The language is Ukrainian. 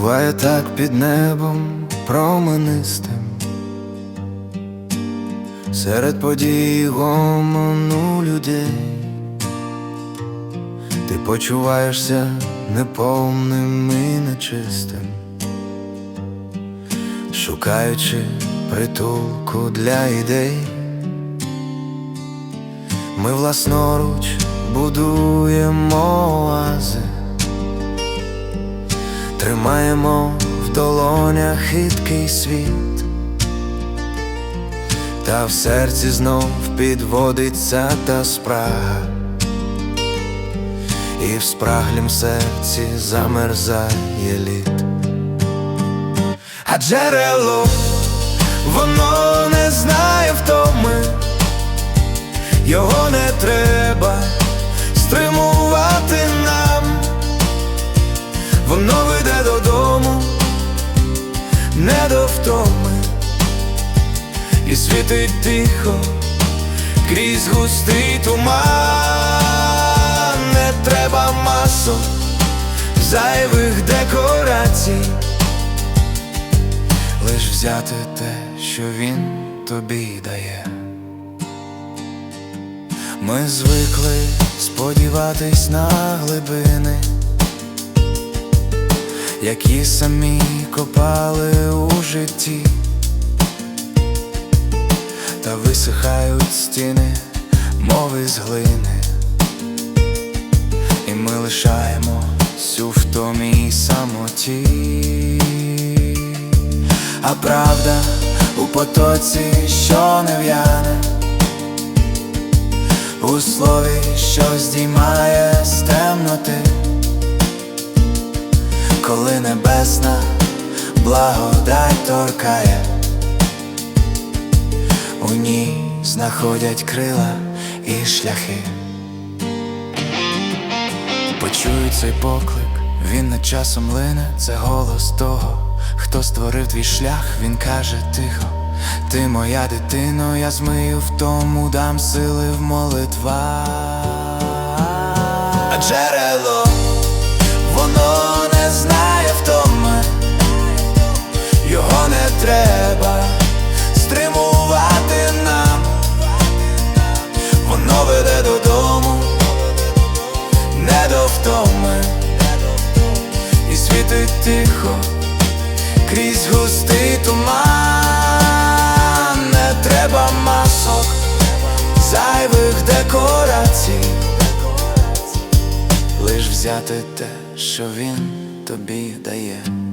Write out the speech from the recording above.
Буває так під небом променистим, серед подій гомону людей, ти почуваєшся неповним і нечистим, шукаючи притулку для ідей, ми власноруч будуємо оази. Тримаємо в долонях хиткий світ, та в серці знов підводиться та спрага, і в спраглім серці замерзає лід. А джерело воно не знає втоми, його не треба не до втоми, і світить тихо крізь густий туман, не треба масок, зайвих декорацій, лиш взяти те, що він тобі дає. Ми звикли сподіватись на глибини які самі копали у житті, та висихають стіни, мови з глини, і ми лишаємось у втомі й самоті, а правда у потоці, що не в'яне, у слові, що здіймає небесна благодать торкає, у ній знаходять крила і шляхи. Почуй цей поклик, він над часом лине, це голос того, хто створив твій шлях, він каже тихо, ти моя дитино, я змию в тому, дам сили в молитвах. Джерело треба стримувати нам, воно веде додому, не до втоми, і світить тихо крізь густий туман, не треба масок, зайвих декорацій. Лиш взяти те, що він тобі дає.